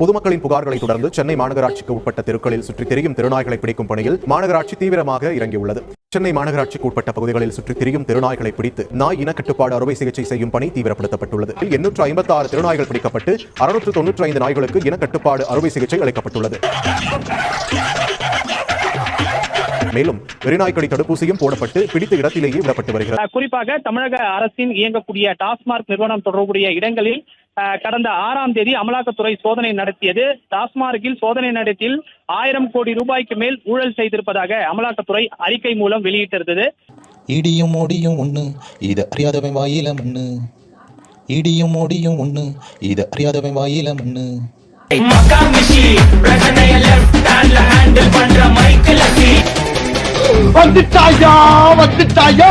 பொதுமக்களின் புகார்களை தொடர்ந்து சென்னை மாநகராட்சிக்கு உட்பட்ட தெருக்களில் சுற்றி திரியும் திருநாய்களை பிடிக்கும் பணியில் மாநகராட்சி தீவிரமாக இறங்கியுள்ளது. சென்னை மாநகராட்சிக்கு உட்பட்ட பகுதிகளில் சுற்றி திரியும் திருநாய்களை பிடித்து நாய் இனக்கட்டுப்பாடு அறுவை சிகிச்சை செய்யும் பணி தீவிரப்படுத்தப்பட்டுள்ளது. எண்ணூற்று ஐம்பத்தி ஆறு திருநாய்கள் பிடிக்கப்பட்டு அறுநூற்று தொன்னூற்றி ஐந்து நாய்களுக்கு இனக்கட்டுப்பாடு அறுவை சிகிச்சை அளிக்கப்பட்டுள்ளது. மேலும் வெறிநாய்க்கடி தடுப்பூசியும் போடப்பட்டு பிடித்த இடத்திலேயே விடப்பட்டு வருகிறது. குறிப்பாக தமிழக அரசின் இயங்கக்கூடிய டாஸ்மார்க் நிறுவனம் தொடர்புடைய இடங்களில் கடந்த ஆறாம் தேதி அமலாக்கத்துறை சோதனை நடத்தியது. டாஸ்மார்க்கில் சோதனை நடத்தில் ஆயிரம் கோடி ரூபாய்க்கு மேல் ஊழல் செய்திருப்பதாக அமலாக்கத்துறை அறிக்கை மூலம் வெளியிட்டிருந்தது. இடியும் ஓடியும் ஒண்ணு இது அறியாதவன் வாயில மண்ணு. இடியும் ஓடியும் ஒண்ணு இது அறியாதவன் வாயில மண்ணு. வந்துட்டாயா வந்துட்டாயா?